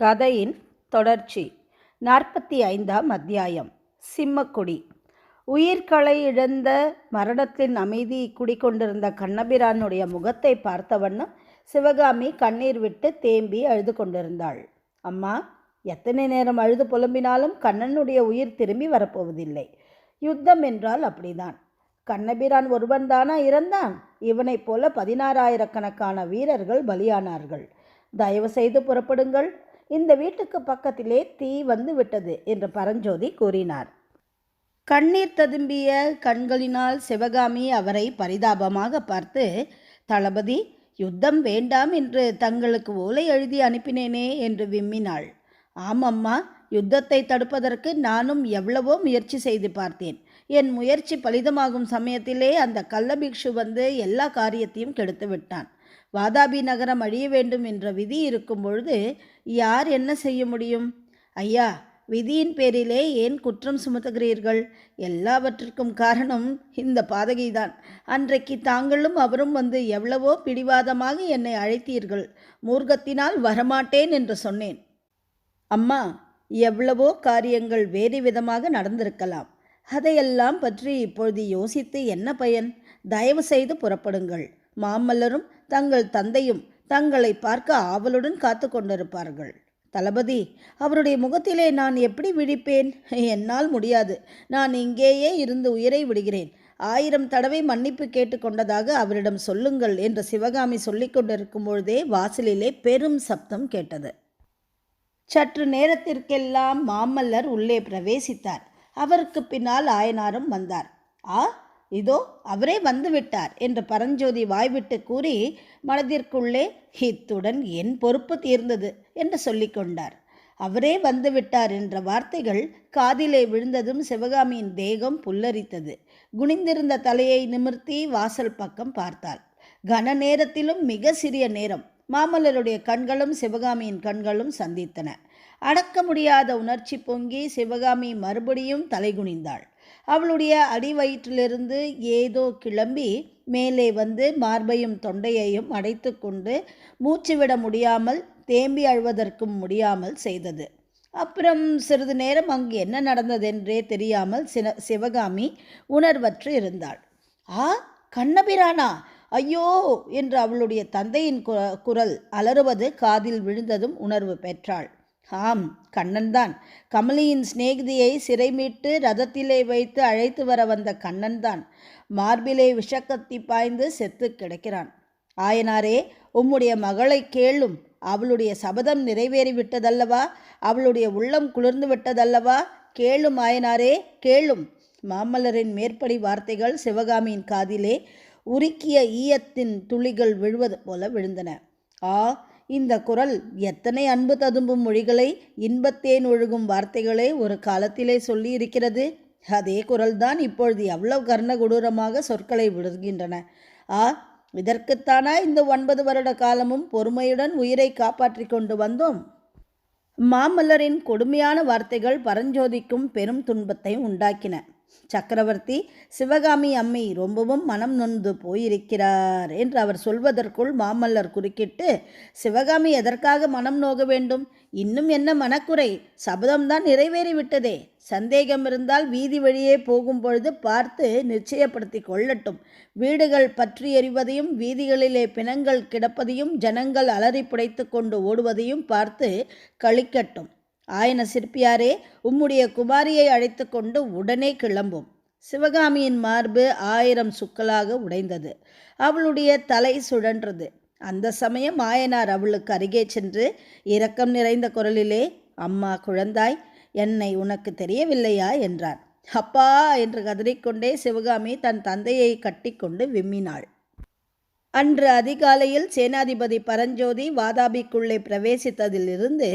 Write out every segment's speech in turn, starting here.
கதையின் தொடர்ச்சி. நாற்பத்தி ஐந்தாம் அத்தியாயம். சிம்மக்குடி. உயிர்களை இழந்த மரணத்தின் அமைதி குடிக்கொண்டிருந்த கண்ணபிரானுடைய முகத்தை பார்த்தவண்ணம் சிவகாமி கண்ணீர் விட்டு தேம்பி அழுது கொண்டிருந்தாள். அம்மா எத்தனை நேரம் அழுது புலம்பினாலும் கண்ணனுடைய உயிர் திரும்பி வரப்போவதில்லை. யுத்தம் என்றால் அப்படிதான். கண்ணபிரான் ஒருவன்தானா இறந்தான்? இவனைப் போல பதினாறாயிரக்கணக்கான வீரர்கள் பலியானார்கள். தயவு செய்து புறப்படுங்கள். இந்த வீட்டுக்கு பக்கத்திலே தீ வந்து விட்டது என்று பரஞ்சோதி கூறினார். கண்ணீர் ததும்பிய கண்களினால் சிவகாமி அவரை பரிதாபமாக பார்த்து தளபதி யுத்தம் வேண்டாம் என்று தங்களுக்கு ஓலை எழுதி அனுப்பினேனே என்று விம்மினாள். ஆமம்மா யுத்தத்தை தடுப்பதற்கு நானும் எவ்வளவோ முயற்சி செய்து பார்த்தேன். என் முயற்சி பலிதமாகும் சமயத்திலே அந்த கள்ளபிக்ஷு வந்து எல்லா காரியத்தையும் கெடுத்து விட்டான். வாதாபி நகரம் அழிய வேண்டும் என்ற விதி இருக்கும் பொழுது யார் என்ன செய்ய முடியும்? ஐயா விதியின் பேரிலே ஏன் குற்றம் சுமத்துகிறீர்கள்? எல்லாவற்றிற்கும் காரணம் இந்த பாதகைதான். அன்றைக்கு தாங்களும் அவரும் வந்து எவ்வளவோ பிடிவாதமாக என்னை அழைத்தீர்கள். மூர்க்கத்தினால் வரமாட்டேன் என்று சொன்னேன். அம்மா எவ்வளவோ காரியங்கள் வேறு விதமாக நடந்திருக்கலாம். அதையெல்லாம் பற்றி இப்பொழுது யோசித்து என்ன பயன்? தயவு செய்து புறப்படுங்கள். மாமல்லரும் தங்கள் தந்தையும் தங்களை பார்க்க ஆவலுடன் காத்து கொண்டிருப்பார்கள். தளபதி அவருடைய முகத்திலே நான் எப்படி விழிப்பேன்? என்னால் முடியாது. நான் இங்கேயே இருந்து உயிரை விடுகிறேன். ஆயிரம் தடவை மன்னிப்பு கேட்டுக்கொண்டதாக அவரிடம் சொல்லுங்கள் என்று சிவகாமி சொல்லிக் கொண்டிருக்கும் பொழுதே வாசலிலே பெரும் சப்தம் கேட்டது. சற்று நேரத்திற்கெல்லாம் மாமல்லர் உள்ளே பிரவேசித்தார். அவருக்கு பின்னால் ஆயனாரும் வந்தார். ஆ இதோ அவரே வந்துவிட்டார் என்று பரஞ்சோதி வாய்விட்டு கூறி மனதிற்குள்ளே இத்துடன் என் பொறுப்பு தீர்ந்தது என்று சொல்லிக்கொண்டார் அவரே வந்துவிட்டார் என்ற வார்த்தைகள் காதிலே விழுந்ததும் சிவகாமியின் தேகம் புல்லரித்தது. குனிந்திருந்த தலையை நிமிர்த்தி வாசல் பக்கம் பார்த்தாள். கன நேரத்திலும் மிக சிறிய நேரம். மாமல்லருடைய கண்களும் சிவகாமியின் கண்களும் சந்தித்தன. அடக்க முடியாத உணர்ச்சி பொங்கி சிவகாமி மறுபடியும் தலைகுனிந்தாள். அவளுடைய அடிவயிற்றிலிருந்து ஏதோ கிளம்பி மேலே வந்து மார்பையும் தொண்டையையும் அடைத்து கொண்டு மூச்சு விட முடியாமல் தேம்பி அழுவதற்கும் முடியாமல் செய்தது. அப்புறம் சிறிது நேரம் அங்கு என்ன நடந்ததென்றே தெரியாமல் சின சிவகாமி உணர்வற்று இருந்தாள். ஆ கண்ணபிரானா? ஐயோ! என்று அவளுடைய தந்தையின் குரல் அலறுவது காதில் விழுந்ததும் உணர்வு பெற்றாள். ஆம் கண்ணன்தான். கமலியின் சிநேகிதியை சிறை மீட்டு ரதத்திலே வைத்து அழைத்து வர வந்த கண்ணன்தான். மார்பிலே விஷக்கத்தி பாய்ந்து செத்து கிடக்கிறான். ஆயனாரே உம்முடைய மகளை கேளும். அவளுடைய சபதம் நிறைவேறிவிட்டதல்லவா? அவளுடைய உள்ளம் குளிர்ந்து விட்டதல்லவா கேளும் ஆயனாரே கேளும். மாமல்லரின் மேற்படி வார்த்தைகள் சிவகாமியின் காதிலே உருக்கிய ஈயத்தின் துளிகள் விழுவது போல விழுந்தன. ஆ இந்த குரல் எத்தனை அன்பு ததும்பும் மொழிகளை இன்பத்தேன் ஒழுகும் வார்த்தைகளே ஒரு காலத்திலே சொல்லி இருக்கிறது அதே குரல்தான் இப்பொழுது எவ்வளவு கர்ண கொடூரமாக சொற்களை விடுகின்றன. ஆ இதற்குத்தானா இந்த ஒன்பது வருட காலமும் பொறுமையுடன் உயிரை காப்பாற்றி கொண்டு வந்தோம்? மாமல்லரின் கொடுமையான வார்த்தைகள் பரஞ்சோதிக்கும் பெரும் துன்பத்தை உண்டாக்கின. சக்கரவர்த்தி சிவகாமி அம்மை ரொம்பவும் மனம் நொந்து போயிருக்கிறார் என்று அவர் சொல்வதற்குள் மாமல்லர் குறுக்கிட்டு சிவகாமி எதற்காக மனம் நோக வேண்டும்? இன்னும் என்ன மனக்குறை? சபதம்தான் நிறைவேறிவிட்டதே. சந்தேகம் இருந்தால் வீதி வழியே போகும் பொழுது பார்த்து நிச்சயப்படுத்தி கொள்ளட்டும். வீடுகள் பற்றி எறிவதையும் வீதிகளிலே பிணங்கள் கிடப்பதையும் ஜனங்கள் அலறி புடைத்து கொண்டு ஓடுவதையும் பார்த்து கழிக்கட்டும் ஆயன சிற்பியாரே உம்முடைய குமாரியை அழைத்து கொண்டு உடனே கிளம்பும். சிவகாமியின் மார்பு ஆயிரம் சுக்கலாக உடைந்தது. அவளுடைய தலை சுழன்றது. அந்த சமயம் ஆயனார் அவளுக்கு அருகே சென்று இரக்கம் நிறைந்த குரலிலே அம்மா குழந்தாய் என்னை உனக்கு தெரியவில்லையா? என்றார். அப்பா என்று கதறிக்கொண்டே சிவகாமி தன் தந்தையை கட்டிக்கொண்டு விம்மினாள். அன்று அதிகாலையில் சேனாதிபதி பரஞ்சோதி வாதாபிக்குள்ளே பிரவேசித்ததிலிருந்து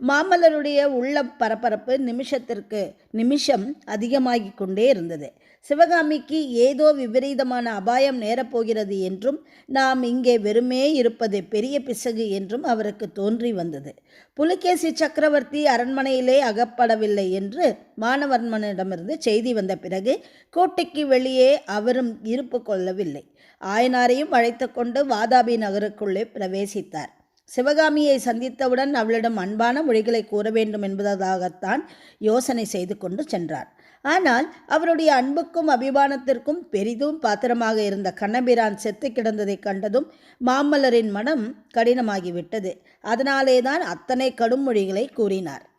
மாமல்லருடைய உள்ள பரபரப்பு நிமிஷத்திற்கு நிமிஷம் அதிகமாகிக் கொண்டே இருந்தது. சிவகாமிக்கு ஏதோ விபரீதமான அபாயம் நேரப்போகிறது என்றும் நாம் இங்கே வெறுமே இருப்பது பெரிய பிசகு என்றும் அவருக்கு தோன்றி வந்தது. புலிகேசி சக்கரவர்த்தி அரண்மனையிலே அகப்படவில்லை என்று மானவர்மனிடமிருந்து செய்தி வந்த பிறகு கோட்டைக்கு வெளியே அவரும் இருப்பு கொள்ளவில்லை. ஆயனாரையும் அழைத்து கொண்டு வாதாபி நகருக்குள்ளே பிரவேசித்தார். சிவகாமியை சந்தித்தவுடன் அவளிடம் அன்பான மொழிகளை கூற வேண்டும் என்பதாகத்தான் யோசனை செய்து கொண்டு சென்றார். ஆனால் அவருடைய அன்புக்கும் அபிமானத்திற்கும் பெரிதும் பாத்திரமாக இருந்த கண்ணபிரான் செத்து கிடந்ததைக் கண்டதும் மாமல்லரின் மனம் கடினமாகிவிட்டது. அதனாலேதான் அத்தனை கடும் மொழிகளை கூறினார்.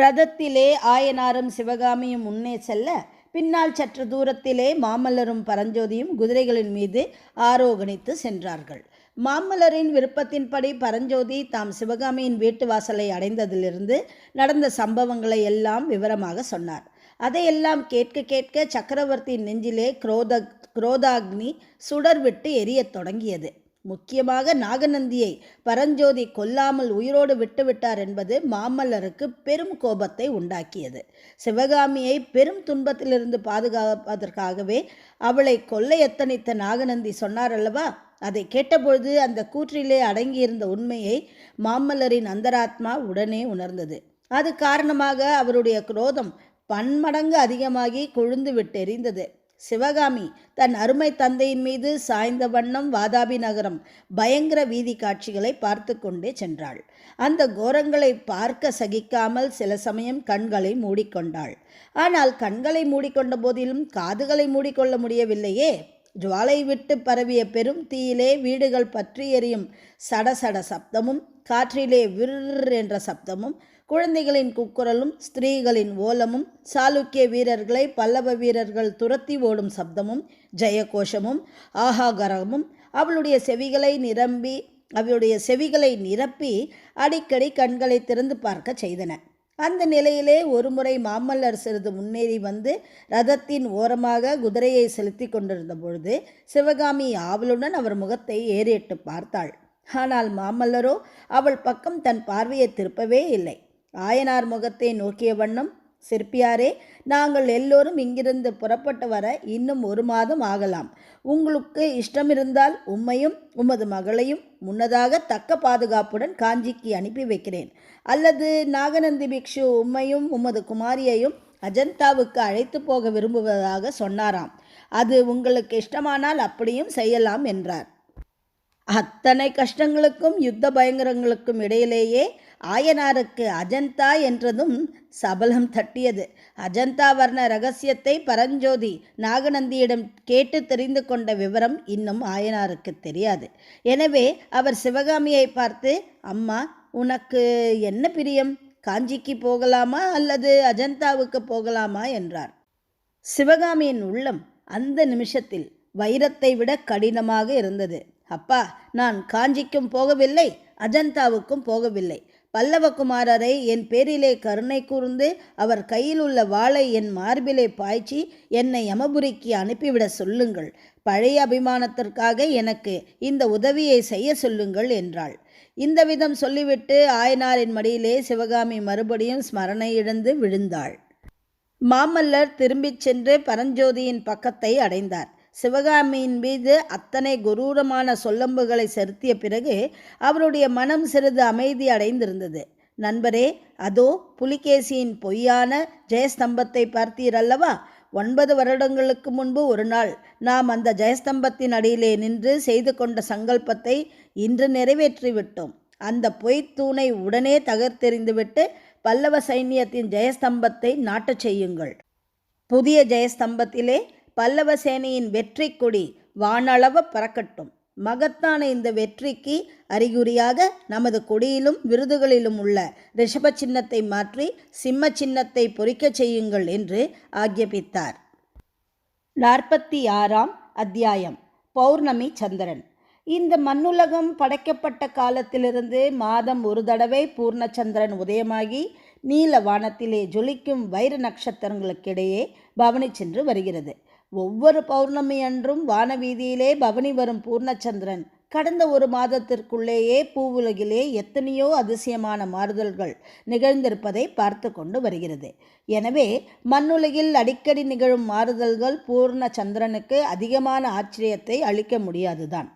ரதத்திலே ஆயனாரும் சிவகாமியும் முன்னே செல்ல பின்னால் சற்று தூரத்திலே மாமல்லரும் பரஞ்சோதியும் குதிரைகளின் மீது ஆரோகணித்து சென்றார்கள். மாமல்லரின் விருப்பத்தின்படி பரஞ்சோதி தாம் சிவகாமியின் வீட்டு வாசலை அடைந்ததிலிருந்து நடந்த சம்பவங்களை எல்லாம் விவரமாக சொன்னார். அதையெல்லாம் கேட்க கேட்க சக்கரவர்த்தியின் நெஞ்சிலே குரோத குரோதாக்னி சுடர்விட்டு எரியத் தொடங்கியது. முக்கியமாக நாகநந்தியை பரஞ்சோதி கொல்லாமல் உயிரோடு விட்டுவிட்டார் என்பது மாமல்லருக்கு பெரும் கோபத்தை உண்டாக்கியது. சிவகாமியை பெரும் துன்பத்திலிருந்து பாதுகாப்பதற்காகவே அவளை கொல்ல எத்தனித்த நாகநந்தி சொன்னார் அல்லவா? அதை கேட்டபொழுது அந்த கூற்றிலே அடங்கியிருந்த உண்மையை மாமல்லரின் அந்தராத்மா உடனே உணர்ந்தது. அது காரணமாக அவருடைய குரோதம் பன்மடங்கு அதிகமாகி கொழுந்து விட்டெறிந்தது சிவகாமி தன் அருமை தந்தையின் மீது சாய்ந்த வண்ணம் வாதாபி நகரம் பயங்கர வீதி காட்சிகளை பார்த்து கொண்டே சென்றாள். அந்த கோரங்களை பார்க்க சகிக்காமல் சில சமயம் கண்களை மூடிக்கொண்டாள். ஆனால் கண்களை மூடிக்கொண்ட போதிலும் காதுகளை மூடிக்கொள்ள முடியவில்லையே. ஜுவாலை விட்டு பரவிய பெரும் தீயிலே வீடுகள் பற்றி எரியும் சடசட சப்தமும் காற்றிலே விர் என்ற சப்தமும் குழந்தைகளின் குக்குரலும் ஸ்திரீகளின் ஓலமும் சாளுக்கிய வீரர்களை பல்லவ வீரர்கள் துரத்தி ஓடும் சப்தமும் ஜெயகோஷமும் ஆகாகரமும் அவளுடைய செவிகளை நிரம்பி அவளுடைய செவிகளை நிரப்பி அடிக்கடி கண்களை திறந்து பார்க்க செய்தன. அந்த நிலையிலே ஒருமுறை மாமல்லர் சிறிது முன்னேறி வந்து ரதத்தின் ஓரமாக குதிரையை செலுத்தி கொண்டிருந்த பொழுது சிவகாமி ஆவலுடன் அவர் முகத்தை ஏறிட்டு பார்த்தாள். ஆனால் மாமல்லரோ அவள் பக்கம் தன் பார்வையை திருப்பவே இல்லை. ஆயனார் முகத்தை நோக்கிய வண்ணம் சிற்பியாரே நாங்கள் எல்லோரும் இங்கிருந்து புறப்பட்டு வர இன்னும் ஒரு மாதம் ஆகலாம். உங்களுக்கு இஷ்டமிருந்தால் உம்மையும் உமது மகளையும் முன்னதாக தக்க பாதுகாப்புடன் காஞ்சிக்கு அனுப்பி வைக்கிறேன். அல்லது நாகநந்தி பிக்ஷு உம்மையும் உமது குமாரியையும் அஜந்தாவுக்கு அழைத்து போக விரும்புவதாக சொன்னாராம். அது உங்களுக்கு இஷ்டமானால் அப்படியும் செய்யலாம் என்றார். அத்தனை கஷ்டங்களுக்கும் யுத்த பயங்கரங்களுக்கும் இடையிலேயே ஆயனாருக்கு அஜந்தா என்றதும் சபலம் தட்டியது. அஜந்தா வர்ண ரகசியத்தை பரஞ்சோதி நாகநந்தியிடம் கேட்டு தெரிந்து கொண்ட விவரம் இன்னும் ஆயனாருக்கு தெரியாது. எனவே அவர் சிவகாமியை பார்த்து அம்மா உனக்கு என்ன பிரியம்? காஞ்சிக்கு போகலாமா அல்லது அஜந்தாவுக்கு போகலாமா? என்றார். சிவகாமியின் உள்ளம் அந்த நிமிஷத்தில் வைரத்தை விட கடினமாக இருந்தது. அப்பா நான் காஞ்சிக்கும் போகவில்லை அஜந்தாவுக்கும் போகவில்லை. பல்லவகுமாரரை என் பேரிலே கருணை கூர்ந்து அவர் கையில் உள்ள வாளை என் மார்பிலே பாய்ச்சி என்னை யமபுரிக்கு அனுப்பிவிட சொல்லுங்கள். பழைய அபிமானத்திற்காக எனக்கு இந்த உதவியை செய்ய சொல்லுங்கள் என்றாள். இந்த விதம் சொல்லிவிட்டு ஆயனாரின் மடியிலே சிவகாமி மறுபடியும் ஸ்மரணை இழந்து விழுந்தாள். மாமல்லர் திரும்பிச் சென்று பரஞ்சோதியின் பக்கத்தை அடைந்தார். சிவகாமியின் மீது அத்தனை குரூரமான சொல்லம்புகளை செலுத்திய பிறகு அவருடைய மனம் சிறிது அமைதி அடைந்திருந்தது. நண்பரே அதோ புலிகேசியின் பொய்யான ஜெயஸ்தம்பத்தை பார்த்தீரல்லவா? ஒன்பது வருடங்களுக்கு முன்பு ஒரு நாள் நாம் அந்த ஜெயஸ்தம்பத்தின் அடியிலே நின்று செய்து கொண்ட சங்கல்பத்தை இன்று நிறைவேற்றிவிட்டோம். அந்த பொய்த்தூணை உடனே தகர்த்தெறிந்துவிட்டு பல்லவ சைன்யத்தின் ஜெயஸ்தம்பத்தை நாட்டச் செய்யுங்கள். புதிய ஜெயஸ்தம்பத்திலே பல்லவ சேனையின் வெற்றி கொடி வானளவ பறக்கட்டும். மகத்தான இந்த வெற்றிக்கு அறிகுறியாக நமது கொடியிலும் விருதுகளிலும் உள்ள ரிஷப சின்னத்தை மாற்றி சிம்ம சின்னத்தை பொறிக்கச் செய்யுங்கள் என்று ஆக்ஞபித்தார் நாற்பத்தி ஆறாம் அத்தியாயம். பௌர்ணமி சந்திரன். இந்த மண்ணுலகம் படைக்கப்பட்ட காலத்திலிருந்து மாதம் ஒரு தடவை பூர்ணச்சந்திரன் உதயமாகி நீல வானத்திலே ஜொலிக்கும் வைர நட்சத்திரங்களுக்கிடையே பவனி சென்று வருகிறது. ஒவ்வொரு பௌர்ணமி அன்றும் வானவீதியிலே பவனி வரும் பூர்ணச்சந்திரன். கடந்த ஒரு மாதத்திற்குள்ளேயே பூவுலகிலே எத்தனையோ அதிசயமான மாறுதல்கள் நிகழ்ந்திருப்பதை பார்த்து கொண்டு வருகிறது. எனவே மண்ணுலகில் அடிக்கடி நிகழும் மாறுதல்கள் பூர்ண சந்திரனுக்கு அதிகமான ஆச்சரியத்தை அளிக்க முடியாதுதான்.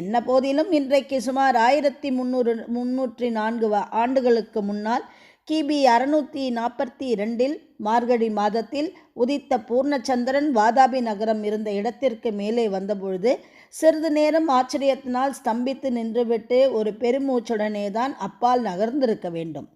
என்ன போதிலும் இன்றைக்கு சுமார் ஆயிரத்தி முந்நூறு முன்னூற்றி நான்கு ஆண்டுகளுக்கு முன்னால் கிபி அறுநூற்றி நாற்பத்தி இரண்டில் மார்கழி மாதத்தில் உதித்த பூர்ணச்சந்திரன் வாதாபி நகரம் இருந்த இடத்திற்கு மேலே வந்தபொழுது சிறிது நேரம் ஆச்சரியத்தினால் ஸ்தம்பித்து நின்றுவிட்டு ஒரு பெருமூச்சுடனே தான் அப்பால் நகர்ந்திருக்க வேண்டும்.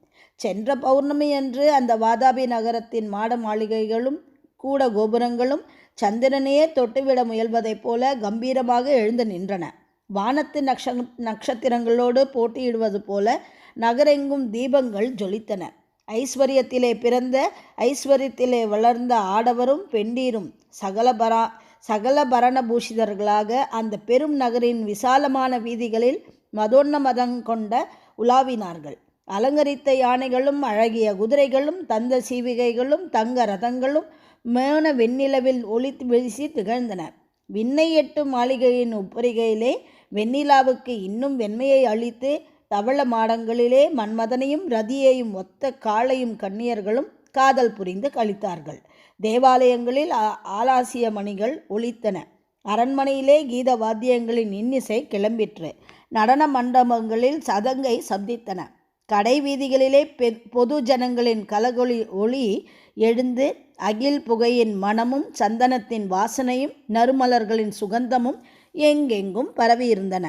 சென்ற பௌர்ணமி அன்று அந்த வாதாபி நகரத்தின் மாட மாளிகைகளும் கூட கோபுரங்களும் சந்திரனையே தொட்டுவிட முயல்வதைப் போல கம்பீரமாக எழுந்து நின்றன. வானத்து நக்ஷ நட்சத்திரங்களோடு போட்டியிடுவது போல நகரெங்கும் தீபங்கள் ஜொலித்தன. ஐஸ்வர்யத்திலே பிறந்த ஐஸ்வர்யத்திலே வளர்ந்த ஆடவரும் பெண்டீரும். சகல பரா சகல பரணபூஷிதர்களாக அந்த பெரும் நகரின் விசாலமான வீதிகளில் மதோன்ன மதங்கொண்ட உலாவினார்கள். அலங்கரித்த யானைகளும் அழகிய குதிரைகளும் தந்த சீவிகைகளும் தங்க ரதங்களும் மேன வெண்ணிலவில் ஒளி வீசி திகழ்ந்தன. விண்ணை எட்டு மாளிகையின் உப்பரிகையிலே வெண்ணிலாவுக்கு இன்னும் வெண்மையை அளித்து தவள மாடங்களிலே மன்மதனையும் ரதியையும் ஒத்த காளையும் கன்னியர்களும் காதல் புரிந்து கழித்தார்கள் தேவாலயங்களில் ஆ- ஆலாசிய மணிகள் ஒலித்தன. அரண்மனையிலே கீத வாத்தியங்களின் இன்னிசை கிளம்பிற்று. நடன மண்டபங்களில் சதங்கை சப்தித்தன கடை வீதிகளிலே பெ பொது ஜனங்களின் கலகொலி ஒளி எழுந்து அகில் புகையின் மனமும் சந்தனத்தின் வாசனையும் நறுமலர்களின் சுகந்தமும் எங்கெங்கும் பரவியிருந்தன.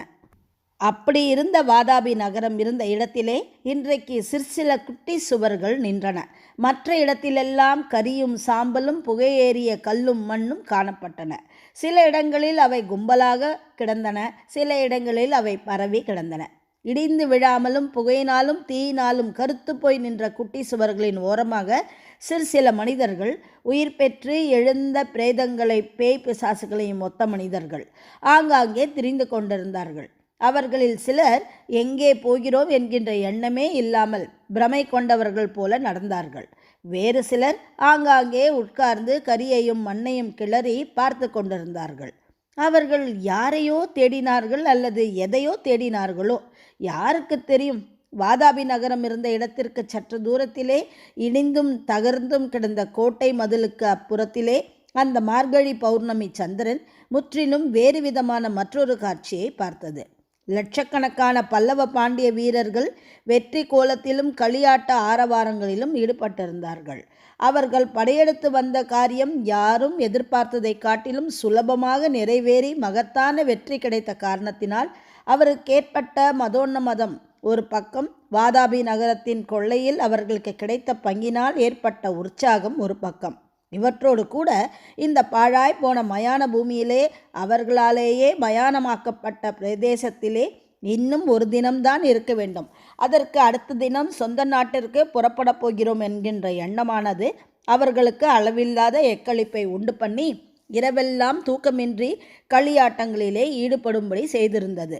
அப்படி இருந்த வாதாபி நகரம் இருந்த இடத்திலே இன்றைக்கு சிற்சில குட்டி சுவர்கள் நின்றன. மற்ற இடத்திலெல்லாம் கரியும் சாம்பலும் புகையேறிய கல்லும் மண்ணும் காணப்பட்டன. சில இடங்களில் அவை கும்பலாக கிடந்தன சில இடங்களில் அவை பரவி கிடந்தன. இடிந்து விழாமலும் புகையினாலும் தீயினாலும் கருத்து போய் நின்ற குட்டி சுவர்களின் ஓரமாக சிறு சில மனிதர்கள் உயிர் பெற்று எழுந்த பிரேதங்களை பேய் பிசாசுகளையும் ஒத்த மனிதர்கள் ஆங்காங்கே திரிந்து கொண்டிருந்தார்கள். அவர்களில் சிலர் எங்கே போகிறோம்? என்கின்ற எண்ணமே இல்லாமல் பிரமை கொண்டவர்கள் போல நடந்தார்கள். வேறு சிலர் ஆங்காங்கே உட்கார்ந்து கரியையும் மண்ணையும் கிளறி பார்த்து கொண்டிருந்தார்கள். அவர்கள் யாரையோ தேடினார்கள் அல்லது எதையோ தேடினார்களோ யாருக்கு தெரியும்? வாதாபி நகரம் இருந்த இடத்திற்கு சற்று தூரத்திலே இடிந்தும் தகர்ந்தும் கிடந்த கோட்டை மதிலுக்கு அப்புறத்திலே அந்த மார்கழி பௌர்ணமி சந்திரன் முற்றிலும் வேறு விதமான மற்றொரு காட்சியை பார்த்தது. லட்சக்கணக்கான பல்லவ பாண்டிய வீரர்கள் வெற்றி கோலத்திலும் களியாட்ட ஆரவாரங்களிலும் ஈடுபட்டிருந்தார்கள். அவர்கள் படையெடுத்து வந்த காரியம் யாரும் எதிர்பார்த்ததை காட்டிலும் சுலபமாக நிறைவேறி மகத்தான வெற்றி கிடைத்த காரணத்தினால் அவருக்கு ஏற்பட்ட மதோன்ன மதம் ஒரு பக்கம் வாதாபி நகரத்தின் கொள்ளையில் அவர்களுக்கு கிடைத்த பங்கினால் ஏற்பட்ட உற்சாகம் ஒரு பக்கம். இவற்றோடு கூட இந்த பாழாய் போன மயான பூமியிலே அவர்களாலேயே மயானமாக்கப்பட்ட பிரதேசத்திலே இன்னும் ஒரு தினம்தான் இருக்க வேண்டும். அதற்கு அடுத்த தினம் சொந்த நாட்டிற்கு புறப்படப் போகிறோம் என்கின்ற எண்ணமானது அவர்களுக்கு அளவில்லாத எக்களிப்பை உண்டு பண்ணி இரவெல்லாம் தூக்கமின்றி களியாட்டங்களிலே ஈடுபடும்படி செய்திருந்தது.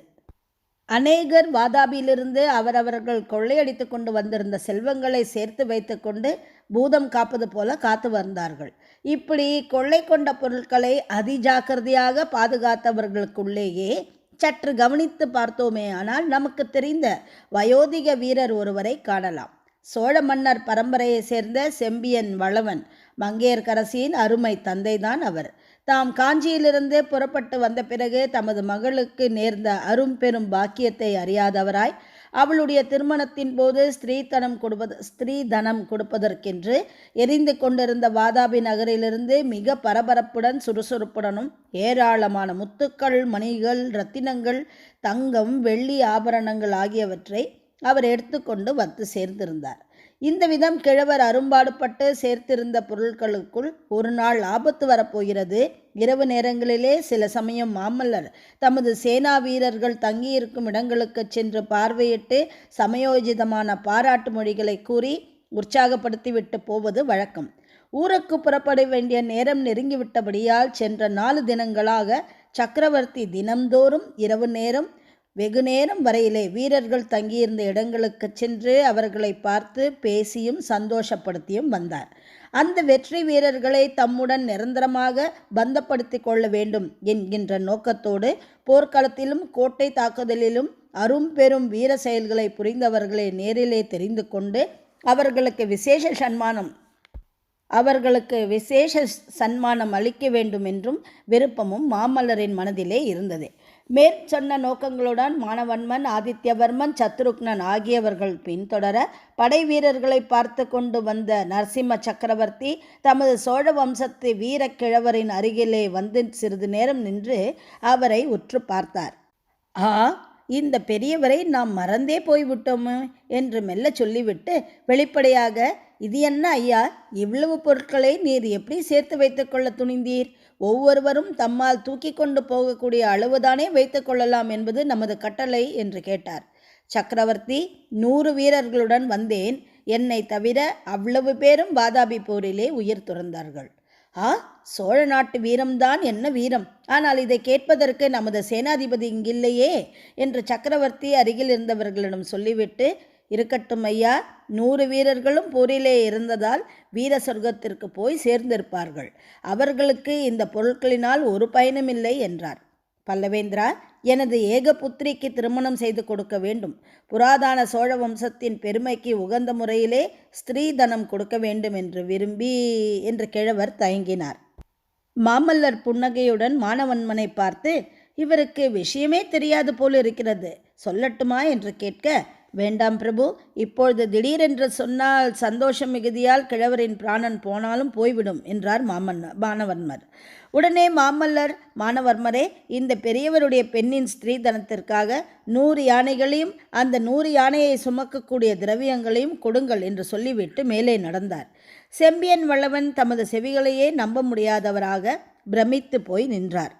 அநேகர் வாதாபியிலிருந்து அவரவர்கள் கொள்ளையடித்து கொண்டு வந்திருந்த செல்வங்களை சேர்த்து வைத்துக்கொண்டு பூதம் காப்பது போல காத்து வந்தார்கள். இப்படி கொள்ளை கொண்ட பொருட்களை அதிஜாக்கிரதையாக பாதுகாத்தவர்களுக்குள்ளேயே சற்று கவனித்து பார்த்தோமே ஆனால் நமக்கு தெரிந்த வயோதிக வீரர் ஒருவரை காணலாம். சோழ மன்னர் பரம்பரையை சேர்ந்த செம்பியன் வளவன் மங்கையர்கரசியின் அருமை தந்தைதான் அவர். தாம் காஞ்சியிலிருந்து புறப்பட்டு வந்த பிறகு தமது மகளுக்கு நேர்ந்த அரும் பெரும் பாக்கியத்தை அறியாதவராய் அவளுடைய திருமணத்தின் போது ஸ்திரீதனம் கொடுப்பது ஸ்திரீதனம் கொடுப்பதற்கென்று எரிந்து கொண்டிருந்த வாதாபி நகரிலிருந்து மிக பரபரப்புடன் சுறுசுறுப்புடனும் ஏராளமான முத்துக்கள் மணிகள் ரத்தினங்கள் தங்கம் வெள்ளி ஆபரணங்கள் ஆகியவற்றை அவர் எடுத்துக்கொண்டு வந்து சேர்ந்திருந்தார். இந்த விதம் கிழவர் அரும்பாடுபட்டு சேர்த்திருந்த பொருட்களுக்குள் ஒரு நாள் ஆபத்து வரப்போகிறது. இரவு நேரங்களிலே சில சமயம் மாமல்லர் தமது சேனா வீரர்கள் தங்கியிருக்கும் இடங்களுக்கு சென்று பார்வையிட்டு சமயோஜிதமான பாராட்டு மொழிகளை கூறி உற்சாகப்படுத்திவிட்டு போவது வழக்கம். ஊருக்கு புறப்பட வேண்டிய நேரம் நெருங்கிவிட்டபடியால் சென்ற நாலு தினங்களாக சக்கரவர்த்தி தினம்தோறும் இரவு நேரம் வெகு நேரம் வரையிலே வீரர்கள் தங்கியிருந்த இடங்களுக்கு சென்று அவர்களை பார்த்து பேசியும் சந்தோஷப்படுத்தியும் வந்தார். அந்த வெற்றி வீரர்களை தம்முடன் நிரந்தரமாக பந்தப்படுத்தி கொள்ள வேண்டும் என்கின்ற நோக்கத்தோடு போர்க்களத்திலும் கோட்டை தாக்குதலிலும் அரும்பெரும் வீர செயல்களை புரிந்தவர்களை நேரிலே தெரிந்து கொண்டு அவர்களுக்கு விசேஷ சன்மானம் அவர்களுக்கு விசேஷ சன்மானம் அளிக்க வேண்டும் என்றும் விருப்பமும் மாமல்லரின் மனதிலே இருந்தது. மேற்சொன்ன நோக்கங்களுடன் மானவன்மன் ஆதித்யவர்மன் சத்ருக்னன் ஆகியவர்கள் பின்தொடர படை வீரர்களை பார்த்து கொண்டு வந்த நரசிம்ம சக்கரவர்த்தி தமது சோழ வம்சத்து வீரக்கிழவரின் அருகிலே வந்து சிறிது நேரம் நின்று அவரை உற்று பார்த்தார். ஆ இந்த பெரியவரை நாம் மறந்தே போய்விட்டோமே என்று மெல்ல சொல்லிவிட்டு வெளிப்படையாக இது என்ன ஐயா? இவ்வளவு பொருட்களை நீர் எப்படி சேர்த்து வைத்துக்கொள்ள துணிந்தீர்? ஒவ்வொருவரும் தம்மால் தூக்கி கொண்டு போகக்கூடிய அளவுதானே வைத்து கொள்ளலாம் என்பது நமது கட்டளை என்று கேட்டார். சக்கரவர்த்தி நூறு வீரர்களுடன் வந்தேன். என்னை தவிர அவ்வளவு பேரும் வாதாபி போரிலே உயிர் துறந்தார்கள். ஆ சோழ நாட்டு வீரம்தான் என்ன வீரம்? ஆனால் இதை கேட்பதற்கு நமது சேனாதிபதி இங்கில்லையே என்று சக்கரவர்த்தி அருகில் இருந்தவர்களிடம் சொல்லிவிட்டு இருக்கட்டும் ஐயா. நூறு வீரர்களும் போரிலே இருந்ததால் வீர சொர்க்கத்திற்கு போய் சேர்ந்திருப்பார்கள். அவர்களுக்கு இந்த பொருட்களினால் ஒரு பயனுமில்லை என்றார். பல்லவேந்திரா எனது ஏக புத்திரிக்கு திருமணம் செய்து கொடுக்க வேண்டும். புராதான சோழ வம்சத்தின் பெருமைக்கு உகந்த முறையிலே ஸ்திரீதனம் கொடுக்க வேண்டும் என்று விரும்பி என்று கிழவர் தயங்கினார். மாமல்லர் புன்னகையுடன் மானவன்மனை பார்த்து இவருக்கு விஷயமே தெரியாது போல் இருக்கிறது சொல்லட்டுமா? என்று கேட்க வேண்டாம் பிரபு. இப்பொழுது திடீரென்று சொன்னால் சந்தோஷம் மிகுதியால் கிழவரின் பிராணன் போனாலும் போய்விடும் என்றார் மாமன்ன மாணவர்மர் உடனே மாமல்லர் மாணவர்மரே இந்த பெரியவருடைய பெண்ணின் ஸ்திரீதனத்திற்காக நூறு யானைகளையும் அந்த நூறு யானையை சுமக்கக்கூடிய திரவியங்களையும் கொடுங்கள் என்று சொல்லிவிட்டு மேலே நடந்தார். செம்பியன் வல்லவன் தமது செவிகளையே நம்ப முடியாதவராக பிரமித்து போய் நின்றார்.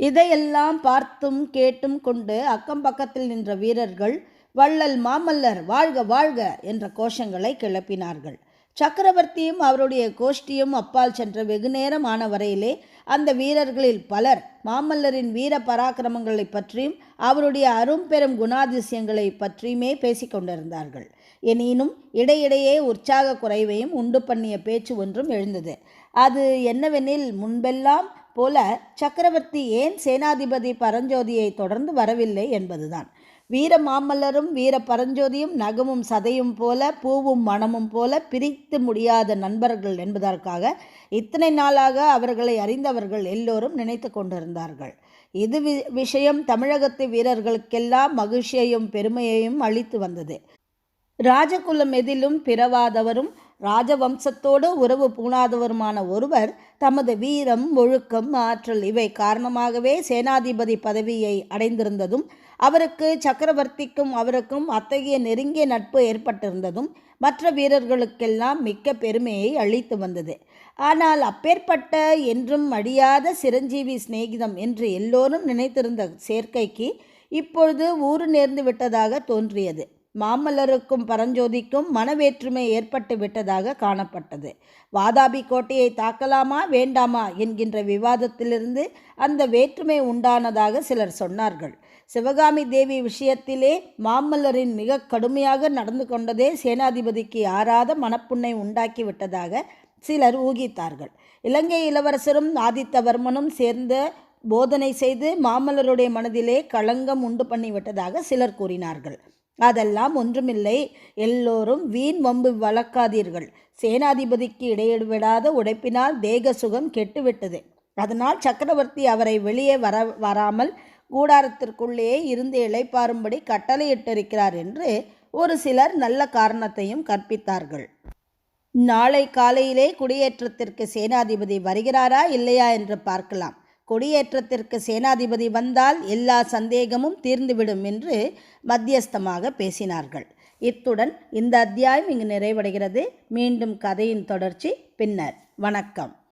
இதையெல்லாம் பார்த்தும் கேட்டும் கொண்டு அக்கம் பக்கத்தில் நின்ற வீரர்கள் வள்ளல் மாமல்லர் வாழ்க வாழ்க என்ற கோஷங்களை கிளப்பினார்கள். சக்கரவர்த்தியும் அவருடைய கோஷ்டியும் அப்பால் சென்ற வெகுநேரம் ஆன வரையிலே அந்த வீரர்களில் பலர் மாமல்லரின் வீர பராக்கிரமங்களை பற்றியும் அவருடைய அரும்பெரும் குணாதிசயங்களை பற்றியுமே பேசிக்கொண்டிருந்தார்கள் எனினும் இடையிடையே உற்சாக குறைவையும் உண்டு பண்ணிய பேச்சு ஒன்றும் எழுந்தது. அது என்னவெனில் முன்பெல்லாம் போல சக்கரவர்த்தி ஏன் சேனாதிபதி பரஞ்சோதியை தொடர்ந்து வரவில்லை என்பதுதான். வீர மாமல்லரும் வீர பரஞ்சோதியும் நகமும் சதையும் போல பூவும் மணமும் போல பிரித்து முடியாத நண்பர்கள் என்பதற்காக இத்தனை நாளாக அவர்களை அறிந்தவர்கள் எல்லோரும் நினைத்து கொண்டிருந்தார்கள். இது வி விஷயம் தமிழகத்து வீரர்களுக்கெல்லாம் மகிழ்ச்சியையும் பெருமையையும் அளித்து வந்தது. ராஜகுலம் எதிலும் பிறவாதவரும் ராஜவம்சத்தோடு உறவு பூணாதவருமான ஒருவர் தமது வீரம் ஒழுக்கம் ஆற்றல் இவை காரணமாகவே சேனாதிபதி பதவியை அடைந்திருந்ததும் அவருக்கு சக்கரவர்த்திக்கும் அவருக்கும் அத்தகைய நெருங்கிய நட்பு ஏற்பட்டிருந்ததும் மற்ற வீரர்களுக்கெல்லாம் மிக்க பெருமையை அளித்து வந்தது. ஆனால் அப்பேற்பட்ட என்றும் அழியாத சிரஞ்சீவி சிநேகிதம் என்று எல்லோரும் நினைத்திருந்த சேர்க்கைக்கு இப்பொழுது ஊறு நேர்ந்து விட்டதாக தோன்றியது. மாமல்லருக்கும் பரஞ்சோதிக்கும் மனவேற்றுமை ஏற்பட்டு விட்டதாக காணப்பட்டது. வாதாபி கோட்டையை தாக்கலாமா வேண்டாமா என்கின்ற விவாதத்திலிருந்து அந்த வேற்றுமை உண்டானதாக சிலர் சொன்னார்கள். சிவகாமி தேவி விஷயத்திலே மாமல்லரின் மிக கடுமையாக நடந்து கொண்டதே சேனாதிபதிக்கு ஆறாத மனப்புண்ணை உண்டாக்கி விட்டதாக சிலர் ஊகித்தார்கள். இலங்கை இளவரசரும் ஆதித்தவர்மனும் சேர்ந்த போதனை செய்து மாமல்லருடைய மனதிலே களங்கம் உண்டு பண்ணிவிட்டதாக சிலர் கூறினார்கள். அதெல்லாம் ஒன்றுமில்லை. எல்லோரும் வீண் வம்பு வளர்க்காதீர்கள். சேனாதிபதிக்கு இடையிடவிடாத உடைப்பினால் தேக சுகம் கெட்டுவிட்டது. அதனால் சக்கரவர்த்தி அவரை வெளியே வர வராமல் கூடாரத்திற்குள்ளேயே இருந்து இழைப்பாரும்படி கட்டளையிட்டிருக்கிறார் என்று ஒரு சிலர் நல்ல காரணத்தையும் கற்பித்தார்கள். நாளை காலையிலே குடியேற்றத்திற்கு சேனாதிபதி வருகிறாரா இல்லையா என்று பார்க்கலாம். கொடியேற்றத்திற்கு சேனாதிபதி வந்தால் எல்லா சந்தேகமும் தீர்ந்துவிடும் என்று மத்தியஸ்தமாக பேசினார்கள். இத்துடன் இந்த அத்தியாயம் இங்கு நிறைவடைகிறது. மீண்டும் கதையின் தொடர்ச்சி பின்னர். வணக்கம்.